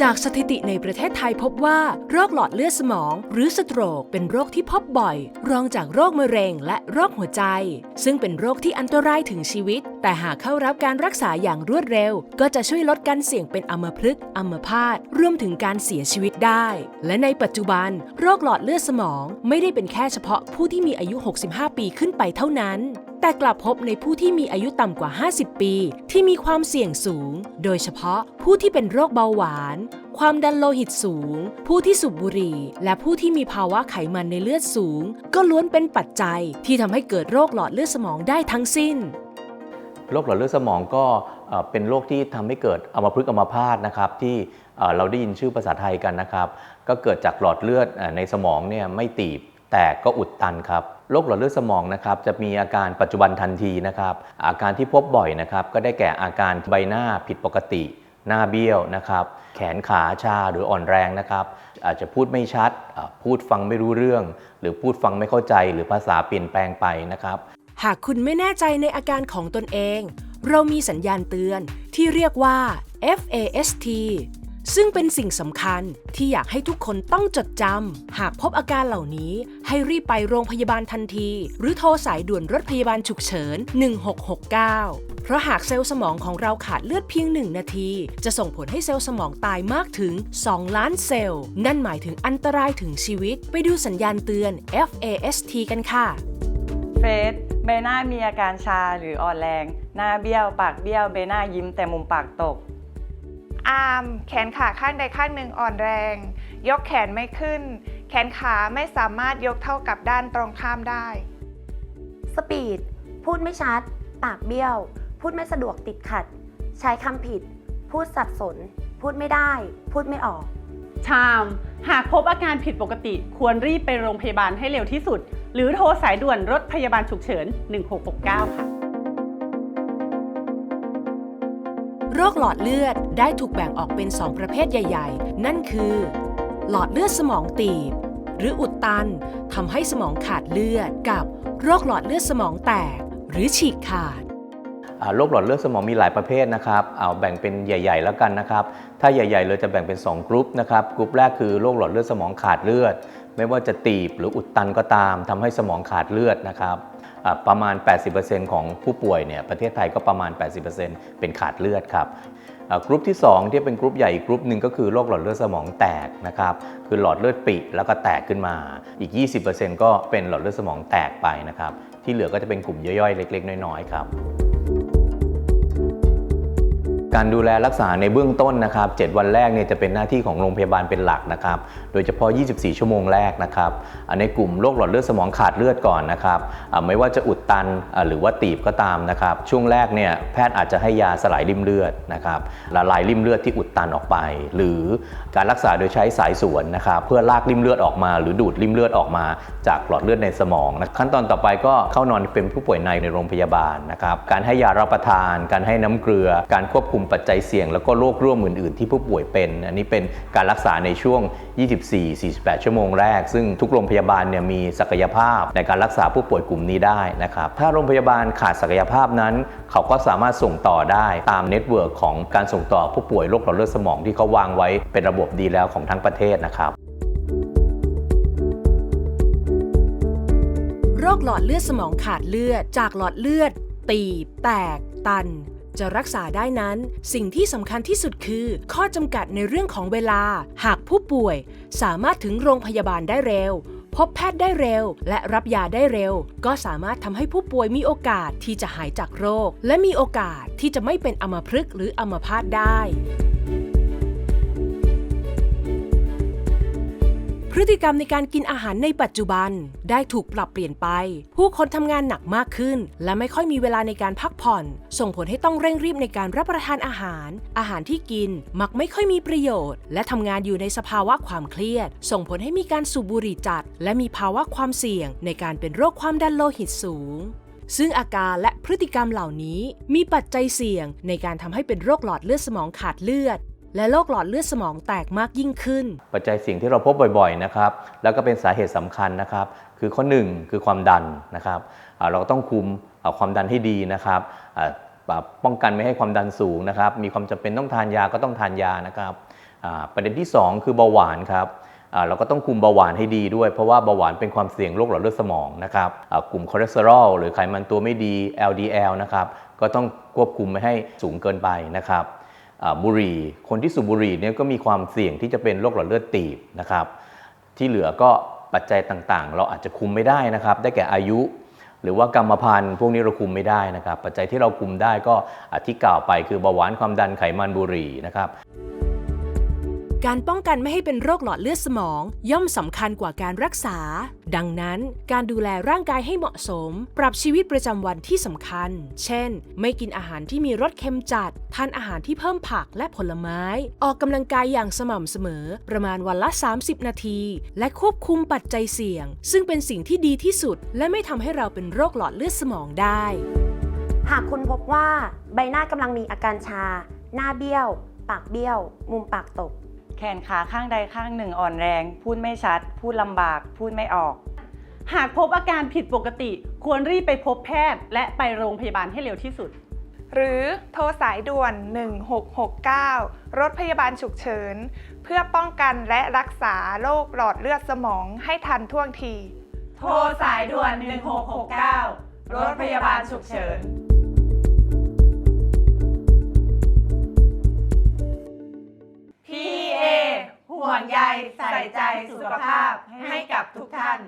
จากสถิติในประเทศไทยพบว่า โรคหลอดเลือดสมอง หรือสโตรกเป็นโรคที่พบบ่อย รองจากโรคมะเร็งและโรคหัวใจ ซึ่งเป็นโรคที่อันตรายถึงชีวิต แต่หากเข้ารับการรักษาอย่างรวดเร็ว ก็จะช่วยลดการเสี่ยงเป็นอัมพฤกษ์อัมพาตรวมถึงการเสียชีวิตได้ และในปัจจุบัน โรคหลอดเลือดสมอง ไม่ได้เป็นแค่เฉพาะผู้ที่มีอายุ 65 ปีขึ้นไปเท่านั้น แต่กลับพบในผู้ที่มีอายุต่ำกว่า 50 ปี ที่มีความเสี่ยงสูง โดยเฉพาะผู้ที่เป็นโรคเบาหวาน ความดันโลหิตสูง ผู้ที่สูบบุหรี่ และผู้ที่มีภาวะไขมันในเลือดสูง ก็ล้วนเป็นปัจจัยที่ทำให้เกิดโรคหลอดเลือดสมองได้ทั้งสิ้น โรคหลอดเลือดสมองก็เป็นโรคที่ทำให้เกิดอัมพฤกษ์อัมพาตนะครับที่เราได้ยินชื่อภาษาไทยกันนะครับ ก็เกิดจากหลอดเลือดในสมองเนี่ยไม่ตีบ แตกก็อุดตันครับโรคหลอดเลือดสมองนะครับจะมีอาการปัจจุบันทันทีนะครับ อาการที่พบบ่อยนะครับ ก็ได้แก่อาการใบหน้าผิดปกติ หน้าเบี้ยวนะครับ แขนขาชาหรืออ่อนแรงนะครับ อาจจะพูดไม่ชัด พูดฟังไม่รู้เรื่อง หรือพูดฟังไม่เข้าใจ หรือภาษาเปลี่ยนแปลงไปนะครับ หากคุณไม่แน่ใจในอาการของตนเอง เรามีสัญญาณเตือนที่เรียกว่า FAST ซึ่งเป็นสิ่งสำคัญที่อยากให้ทุกคนต้องจดจำ หากพบอาการเหล่านี้ ให้รีบไปโรงพยาบาลทันที หรือโทรสายด่วนรถพยาบาลฉุกเฉิน 1669 เพราะหากเซลล์สมองของเราขาดเลือดเพียง 1 นาที จะส่งผลให้เซลล์สมองตายมากถึง 2 ล้านเซลล์ นั่นหมายถึงอันตรายถึงชีวิต ไปดูสัญญาณเตือน FAST กันค่ะเฟสใบหน้ามีอาการชาหรืออ่อนแรง หน้าเบี้ยว ปากเบี้ยว ใบหน้ายิ้มแต่มุมปากตก อาร์มแขนขาข้างใดข้างหนึ่งอ่อนแรง ยกแขนไม่ขึ้น แขนขาไม่สามารถยกเท่ากับด้านตรงข้ามได้ สปีด พูดไม่ชัด ปากเบี้ยว พูดไม่สะดวกติดขัด ใช้คำผิด พูดสับสน พูดไม่ได้ พูดไม่ออก ชาม หากพบอาการผิดปกติ ควรรีบไปโรงพยาบาลให้เร็วที่สุด หรือโทรสายด่วนรถพยาบาลฉุกเฉิน 1669 ค่ะ โรคหลอดเลือดได้ถูกแบ่งออกเป็น 2 ประเภทใหญ่ ๆ นั่นคือ หลอดเลือดสมองตีบ หรืออุดตันทำให้สมองขาดเลือดกับโรคหลอดเลือดสมองแตก หรือฉีกขาดโรคหลอดเลือดสมองมีหลายประเภทนะครับเอาแบ่งเป็นใหญ่ ๆ แล้วกันนะครับ ถ้าใหญ่ ๆ เลยจะแบ่งเป็น 2กรุ๊ปนะครับกรุ๊ปแรกคือโรคหลอดเลือดสมองขาดเลือด ไม่ว่าจะตีบหรืออุดตันก็ตามทำให้สมองขาดเลือดนะครับ ประมาณ 80%ของผู้ป่วยเนี่ยประเทศไทยก็ประมาณ 80%เป็นขาดเลือดครับกรุ๊ปที่ 2 ที่เป็นกรุ๊ปใหญ่อีกกรุ๊ปหนึ่งก็คือโรคหลอดเลือดสมองแตกนะครับคือหลอดเลือดปิแล้วก็แตกขึ้นมาอีก 20%ก็เป็นหลอดเลือดสมองแตกไปนะครับที่เหลือก็จะเป็นกลุ่มย่อยๆ เล็ก ๆ น้อยๆครับ การดูแลรักษาในเบื้องต้นนะครับ 7 วันแรกเนี่ยจะเป็นหน้าที่ของโรงพยาบาลเป็นหลักนะครับ โดยเฉพาะ 24 ชั่วโมงแรกนะครับในกลุ่มโรคหลอดเลือดสมองขาดเลือดก่อนนะครับไม่ว่าจะอุดตันหรือว่าตีบก็ตามนะครับ ช่วงแรกเนี่ยแพทย์อาจจะให้ยาสลายริ่มเลือดนะครับละลายริ่มเลือดที่อุดตันออกไป หรือการรักษาโดยใช้สายสวนนะครับเพื่อลากริ่มเลือดออกมา หรือดูดริ่มเลือดออกมา จากหลอดเลือดในสมองนะขั้นตอนต่อไปก็เข้านอนเป็นผู้ป่วยในในโรงพยาบาลนะครับการให้ยารับประทาน การให้น้ำเกลือการควบคุมมปัจจัยเสี่ยง แล้วก็โรคร่วมอื่น ๆ ที่ผู้ป่วยเป็น อันนี้เป็นการรักษาในช่วง 24-48 ชั่วโมงแรก ซึ่งทุกโรงพยาบาลเนี่ยมีศักยภาพในการรักษาผู้ป่วยกลุ่มนี้ได้นะครับ ถ้าโรงพยาบาลขาดศักยภาพนั้น เขาก็สามารถส่งต่อได้ตามเน็ตเวิร์กของการส่งต่อผู้ป่วยโรคหลอดเลือดสมองที่เขาวางไว้เป็นระบบดีแล้วของทั้งประเทศนะครับโรคหลอดเลือดสมองขาดเลือดจากหลอดเลือด ตีบ แตก ตัน จะรักษาได้นั้น สิ่งที่สำคัญที่สุดคือ ข้อจำกัดในเรื่องของเวลา หากผู้ป่วย สามารถถึงโรงพยาบาลได้เร็ว พบแพทย์ได้เร็ว และรับยาได้เร็ว ก็สามารถทำให้ผู้ป่วยมีโอกาสที่จะหายจากโรค และมีโอกาสที่จะไม่เป็นอัมพฤกษ์หรืออัมพาตได้ พฤติกรรมในการกินอาหารในปัจจุบัน ได้ถูกปรับเปลี่ยนไป ผู้คนทำงานหนักมากขึ้น และไม่ค่อยมีเวลาในการพักผ่อน ส่งผลให้ต้องเร่งรีบในการรับประทานอาหาร อาหารที่กินมักไม่ค่อยมีประโยชน์ และทำงานอยู่ในสภาวะความเครียด ส่งผลให้มีการสูบบุหรี่จัด และมีภาวะความเสี่ยง ในการเป็นโรคความดันโลหิตสูงซึ่งอาการและพฤติกรรมเหล่านี้มีปัจจัยเสี่ยงในการทำให้เป็นโรคหลอดเลือดสมองขาดเลือด และโรคหลอดเลือดสมองแตกมากยิ่งขึ้น ปัจจัยเสี่ยงที่เราพบบ่อยๆนะครับแล้วก็เป็นสาเหตุสำคัญนะครับ คือข้อ 1 คือความดันนะครับอ่าเราต้องคุมความดันให้ดีนะครับป้องกันไม่ให้ความดันสูงนะครับ มีความจำเป็นต้องทานยาก็ต้องทานยานะครับประเด็นที่ 2 คือเบาหวานครับเราก็ต้องคุมเบาหวานให้ดีด้วย เพราะว่าเบาหวานเป็นความเสี่ยงโรคหลอดเลือดสมองนะครับกลุ่มคอเลสเตอรอลหรือไขมันตัวไม่ดี LDL นะครับก็ต้องควบคุมไม่ให้สูงเกินไปนะครับ บุหรี่ คนที่สูบบุหรี่เนี่ยก็มีความเสี่ยงที่จะเป็นโรคหลอดเลือดตีบนะครับ ที่เหลือก็ปัจจัยต่างๆ เราอาจจะคุมไม่ได้นะครับ ได้แก่อายุ หรือว่ากรรมพันธุ์พวกนี้เราคุมไม่ได้นะครับ ปัจจัยที่เราคุมได้ก็อที่กล่าวไปคือเบาหวานความดันไขมันบุหรี่นะครับ การป้องกันไม่ให้เป็นโรคหลอดเลือดสมอง ย่อมสำคัญกว่าการรักษา ดังนั้น การดูแลร่างกายให้เหมาะสม ปรับชีวิตประจำวันที่สำคัญ เช่น ไม่กินอาหารที่มีรสเค็มจัด ทานอาหารที่เพิ่มผักและผลไม้ ออกกำลังกายอย่างสม่ำเสมอ ประมาณวันละ 30 นาที และควบคุมปัจจัยเสี่ยง ซึ่งเป็นสิ่งที่ดีที่สุด และไม่ทำให้เราเป็นโรคหลอดเลือดสมองได้ หากคุณพบว่าใบหน้ากำลังมีอาการชา หน้าเบี้ยว ปากเบี้ยว มุมปากตก แขนขาข้างใดข้างหนึ่งอ่อนแรง พูดไม่ชัด พูดลำบาก พูดไม่ออก หากพบอาการผิดปกติ ควรรีบไปพบแพทย์ และไปโรงพยาบาลให้เร็วที่สุด หรือโทรสายด่วน 1669 รถพยาบาลฉุกเฉิน เพื่อป้องกันและรักษาโรคหลอดเลือดสมองให้ทันท่วงที โทรสายด่วน 1669 รถพยาบาลฉุกเฉิน วงใยใส่ใจสุขภาพให้กับทุกท่าน